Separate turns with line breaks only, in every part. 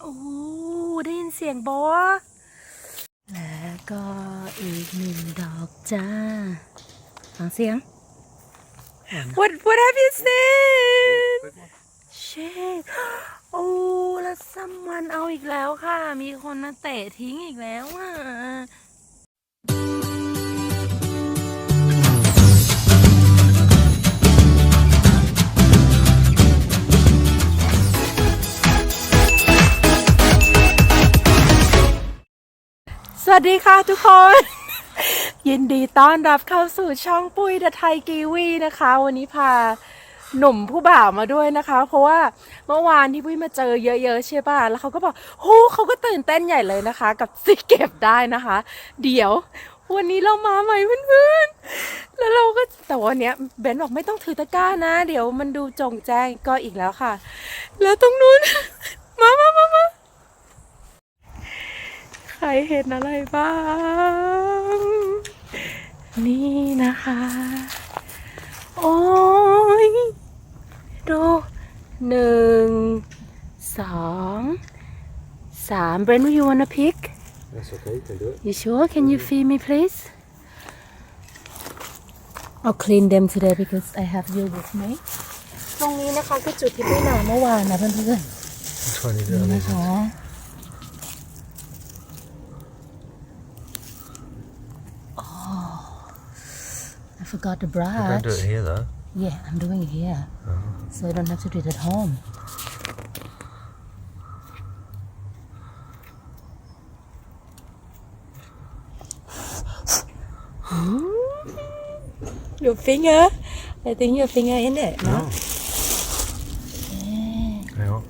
โอ้ได้ยินเสียงโบะแล้วก็อีกหนึ่งดอกจ้าฟังเสียง What What have you seen Shit โอ้แล้วซัมวันเอาอีกแล้วค่ะ มีคนมาเตะทิ้งอีกแล้วอะ วัสดีค่ะทุกคน ยินดีต้อนรับเข้าสู่ช่องปุ้ยเดอะไทยกีวีนะคะ วันนี้พาหนุ่มผู้บ่าวมาด้วยนะคะ เพราะว่าเมื่อวานที่ปุ้ยมาเจอเยอะๆใช่ป่ะแล้วเขาก็บอกโหเขาก็ตื่นเต้นใหญ่เลยนะคะ กับสิเก็บได้นะคะ เดี๋ยววันนี้เรามาใหม่เพื่อนๆ แล้วเราก็แต่วันเนี้ยเบนบอกไม่ต้องถือตะกร้านะ เดี๋ยวมันดูจงแจ้งก็อีกแล้วค่ะ แล้วตรงนู้น มามามามา รเห็นอะไรบ้าง นี่นะคะ โอ้ย ดูหนึ่งสองสาม Brent you wanna pick
That's okay, you can do it.
you sure can you feed me please I'll clean them today because I have you with me ตรงนี้นะคะคือจุดที่ไปหนาเมื่อวานนะเพื่อน
Which one is
ๆ
it?
นี่นะคะ I forgot the brush.
Don't do it here though.
Yeah, I'm doing it here. So I don't have to do it at home. Your finger? I think your finger in it, no?
Hang on.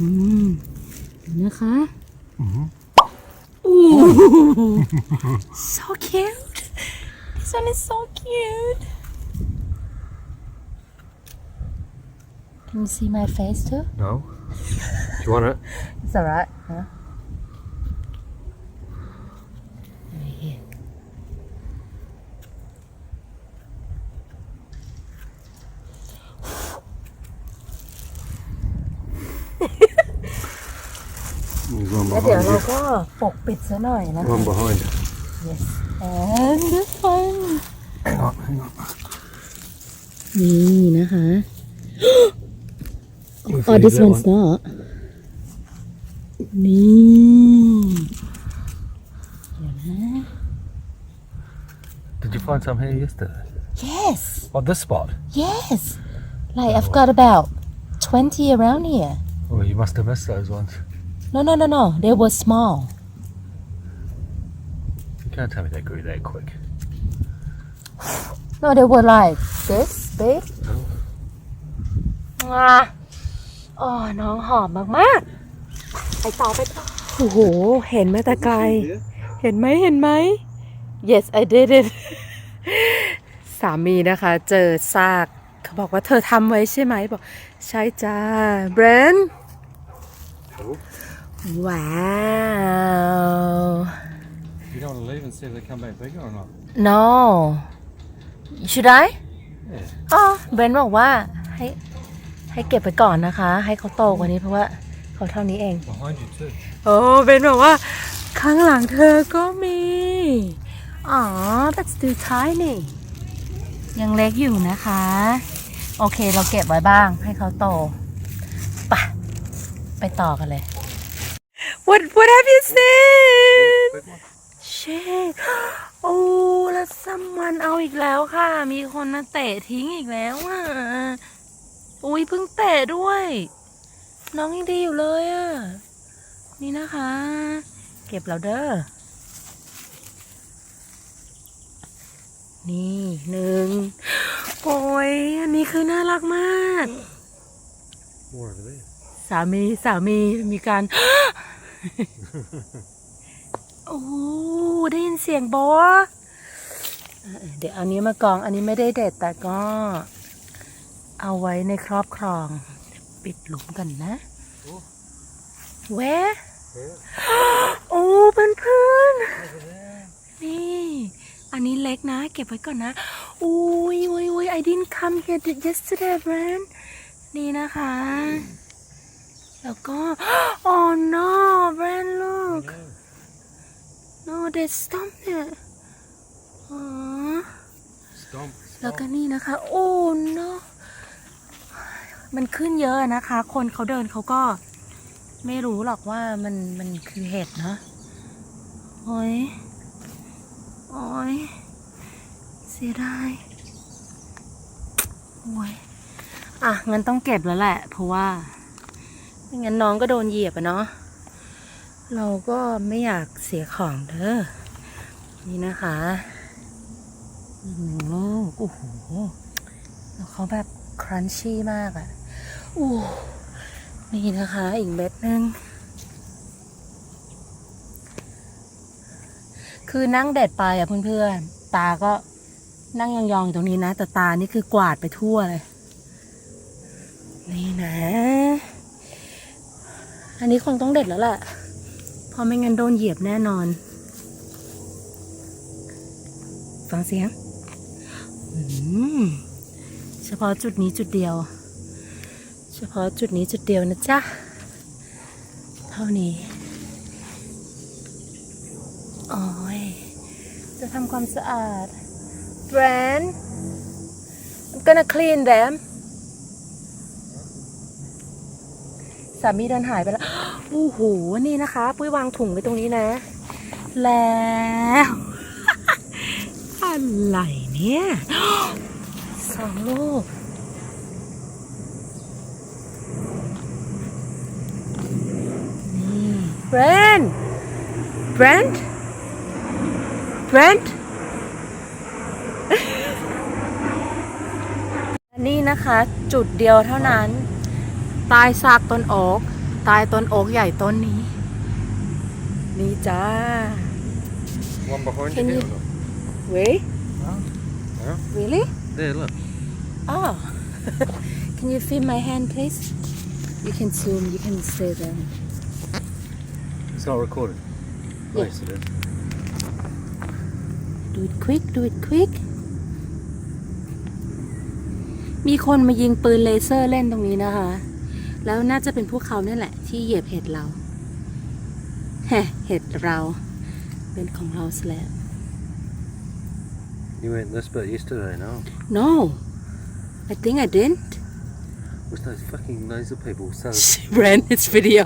อืมนะคะ so cute this one is so cute can you see my face too
No. Do you want it?
it's alright huh Right here.
There's one
แล้วเดี๋ยว
behind
เรา
you.
ก็ปกปิดซะหน่อยนะคะ
One behind.
yes and this one
Hang on, hang on.
นี่นะคะ
We'll
Oh,
feed
this
that
one's
one.
not. นี่เดี๋ยวนะ
Did you find some here yesterday?
Yes,
Oh, this spot.
yes. Like I've got about 20 around here.
Oh, you must have missed those ones.
No, no, no, no. They were small.
You can't tell me they grew that quick.
No, they were like this big. อะอ๋อน้องหอมมากๆ ไปต่อไปต่อโอ้โห เห็นไหมแต่ไกล เห็นไหมเห็นไหม yes I did it สามีนะคะ เจอซากเขาบอกว่าเธอทำไว้ใช่ไหมบอก ใช่จ้าเบรนว้าว
You don't want to leave and see if they come back bigger or not?
no should I อ๋อเบนบอกว่าให้ให้เก็บไปก่อนนะคะ ให้เขาโตกว่านี้เพราะว่าเขาเท่านี้เอง
Behind you too.
โอ้เบนบอกว่า ข้างหลังเธอก็มี อ๋อ that's too tiny ยังเล็กอยู่นะคะ โอเคเราเก็บไว้บ้างให้เขาโตไปะไปต่อกันเลย What What have you seen
Big one.
Shit โอ้แล้วซัมวันเอาอีกแล้วค่ะ มีคนมาเตะทิ้งอีกแล้วอะอุ้ยเพิ่งเตะด้วย น้องยังดีอยู่เลยอะ นี่นะคะ เก็บแล้วเด้อ นี่หนึ่งโอ้ยอันนี้คือน่ารักมาก
More over there.
สามีสามีมีการโอ้ได้ยินเสียงบอเดี๋ยวเอานี้มากอง อันนี้ไม่ได้เด็ดแต่ก็ เอาไว้ในครอบครอง ปิดหลุมกันนะแวะโอ้เพื่อนเพื่อนนี่ อันนี้เล็กนะ เก็บไว้ก่อนนะอุ้ยอุ้ยอุ้ย I didn't come here yesterday Brand นี่นะคะ แล้วก็ oh no Brand look no they stopped it อ๋อ
Stomp.
แล้วก็นี่นะคะ โอ้ no มันขึ้นเยอะนะคะ คนเขาเดินเขาก็ไม่รู้หรอกว่ามันมันคือเห็ดเนาะโอ้ยโอ้ยเสียดายโอ้ยอะงั้นต้องเก็บแล้วแหละ เพราะว่าไม่งั้นน้องก็โดนเหยียบอะเนาะ เราก็ไม่อยากเสียของเด้อนี่นะคะอีกหนึ่งลูกโอ้โหเขาแบบครันชี่มากอะอู้นี่นะคะ อีกเม็ดนึง คือนั่งเด็ดไปอะเพื่อนๆ ตาก็นั่งยองๆอยู่ตรงนี้นะ แต่ตานี่คือกวาดไปทั่วเลย นี่นะ อันนี้คงต้องเด็ดแล้วแหละ เพราะไม่งั้นโดนเหยียบแน่นอน ฟังเสียงเฉพาะจุดนี้จุดเดียว เฉพาะจุดนี้จุดเดียวนะจ๊ะ เท่านี้โอ้ยจะทำความสะอาด Brand I'm gonna clean them สามีเดินหายไปแล้วโอ้โหนี่นะคะ ปุ้ยวางถุงไว้ตรงนี้นะ แล้วอะไรเนี่ยสองลูกนี่ Brand Brand Brand อันนี้นะคะ จุดเดียวเท่านั้น ใต้ซากต้นโอ๊กใต้ต้นโอ๊กใหญ่ต้นนี้ นี่จ้า
One behind
Can
you.
you-
here or not?
Wait
Yeah.
really
There, look.
oh can you film my hand please you can zoom you can stay there
It's not recorded.
Yeah.
Yes, it is.
do it quick do it quick มีคนมายิงปืนเลเซอร์เล่นตรงนี้นะคะ แล้วน่าจะเป็นพวกเขาเนี่ยแหละ ที่เหยียบเห็ดเราแฮะเห็ดเราเป็นของเราซะแล้ว
You went this bit yesterday, no?
no I think I didn't
What's those fucking laser people? So
Brand it's video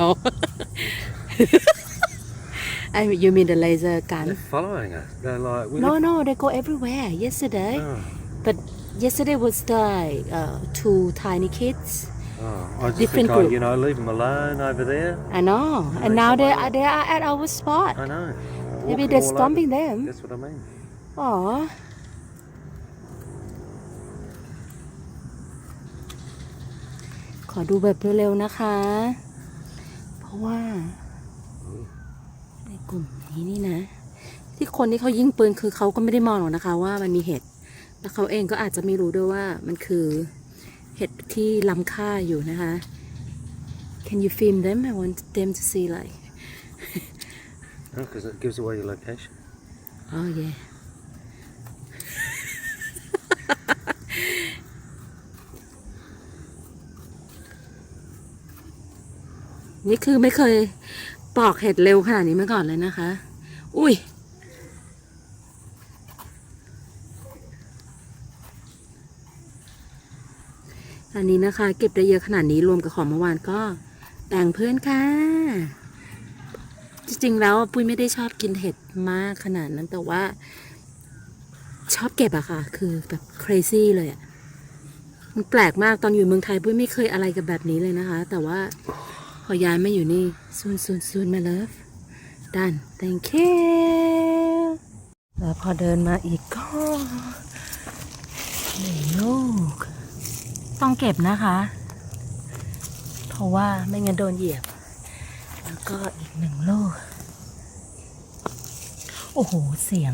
I mean, you mean the laser gun
they're following us. They're like, we
no no they go everywhere yesterday
Oh,
but yesterday was the uh, two tiny kids
oh. I just
Different
think, oh,
group.
you know, leave them alone over there.
I know and now they are they are at our spot
I know.
maybe
Walking
they're
all over.
stomping them
That's what I mean.
อ๋อขอดูแบบเร็วๆนะคะ เพราะว่า ในกลุ่มนี้นี่นะ ที่คนที่เขายิงปืนคือเขาก็ไม่ได้มองหรอกนะคะ ว่ามันมีเห็ดแล้วเขาเองก็อาจจะไม่รู้ด้วยว่ามันคือ เห็ดที่ล้ำค่าอยู่นะคะ Can you film them? I want them to see like
No, because it gives away your location.
Oh yeah นี่คือไม่เคยปอกเห็ดเร็วขนาดนี้มาก่อนเลยนะคะ อุ้ย อันนี้นะคะ เก็บได้เยอะขนาดนี้รวมกับของเมื่อวานก็แบ่งเพื่อนค่ะ จริงๆแล้วปุ้ยไม่ได้ชอบกินเห็ดมากขนาดนั้นแต่ว่า ชอบเก็บอะค่ะ คือแบบ crazy เลยอะมันแปลกมากตอนอยู่เมืองไทยปุ้ยไม่เคยอะไรกับแบบนี้เลยนะคะ แต่ว่าพอย้ายมาอยู่นี่ซูนซูนซูนมาเลิฟดัน thank you แล้วพอเดินมาอีกก็หนึ่งลูก ต้องเก็บนะคะ เพราะว่าไม่งั้นโดนเหยียบ แล้วก็อีกหนึ่งลูก โอ้โห เสียง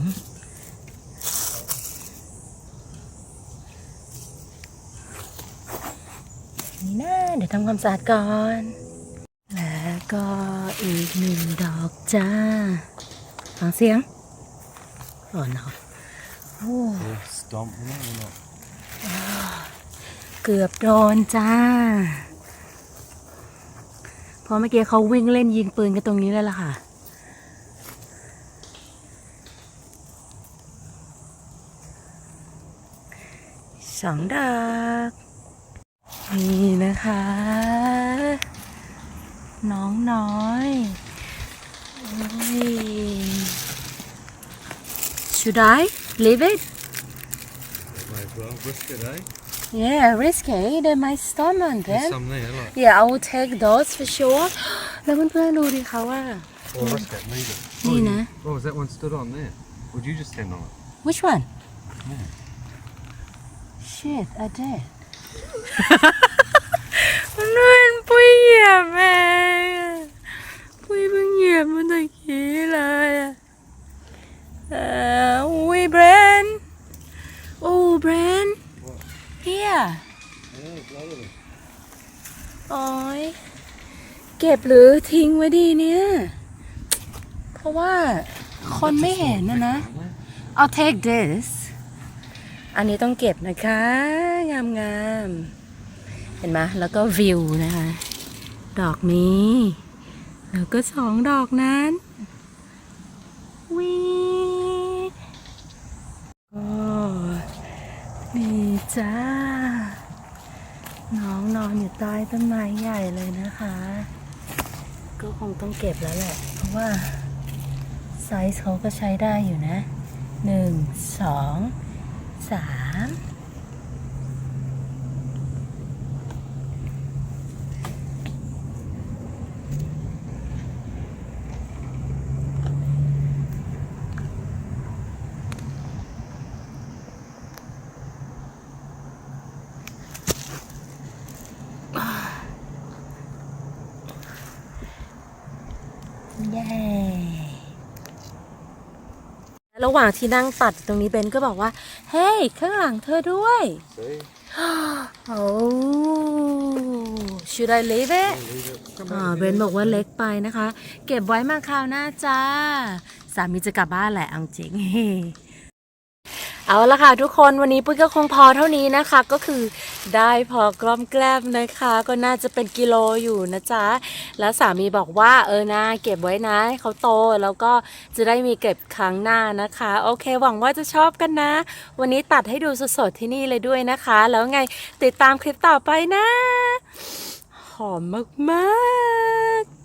นี่นะ เดี๋ยวทำความสะอาดก่อน แล้วก็อีกหนึ่งดอกจ้าฟังเสียงโอ้เนาะโอ้
stomp them out or not?
เกือบโดนจ้าพราะเมื่อกี้เขาวิ่งเล่นยิงปืนกันตรงนี้เลยล่ะค่ะ สองดอกนี่นะคะ น้องน้อยอย Should I leave it?
Might as well risk it, eh?
Yeah, risky. They might storm on
There's
them.
some there, look.
Yeah, I will take those for sure. แล้วเพื่อนๆดูดิคะว่า
Or risk it, leave it.
Nii,
you-
ne?
Oh, is that one stood on there? Would you just stand on it?
which one shit I did มันเป็นปุ้ยเหยียบเองปุ้ยเพิ่ง ง บหรือทิ้งไว้ดีเนี่ย เพราะว่าคนไม่เห็นนะนะ I'll take this อันนี้ต้องเก็บนะคะ งามงามๆเห็นไหมแล้วก็วิวนะคะ ดอกนี้ แล้วก็สองดอกนั้นวีโอ้นี่จ้า น้องนอนอยู่ใต้ต้นไม้ใหญ่เลยนะคะ ก็คงต้องเก็บแล้วแหละ เพราะว่าไซส์เขาก็ใช้ได้อยู่นะหนึ่งสองสาม เย้ระหว่างที่นั่งตัดตรงนี้เบนก็บอกว่า เฮ้ย ข้างหลังเธอด้วย
See?
โอ้ should I leave it
Leave it. Come
อ่า
back.
เบนบอกว่าเล็กไปนะคะ เก็บไว้มาคราวหน้าจ้า สามีจะกลับบ้านแหละเอาจริง เอาละค่ะทุกคนวันนี้ปุ้ยก็คงพอเท่านี้นะคะ ก็คือได้พอกล้อมแกล้มนะคะ ก็น่าจะเป็นกิโลอยู่นะจ๊ะ แล้วสามีบอกว่าเออนะเก็บไว้นะเขาโตแล้วก็จะได้มีเก็บครั้งหน้านะคะ โอเคหวังว่าจะชอบกันนะ วันนี้ตัดให้ดูสดๆที่นี่เลยด้วยนะคะ แล้วไงติดตามคลิปต่อไปนะ หอมมากๆ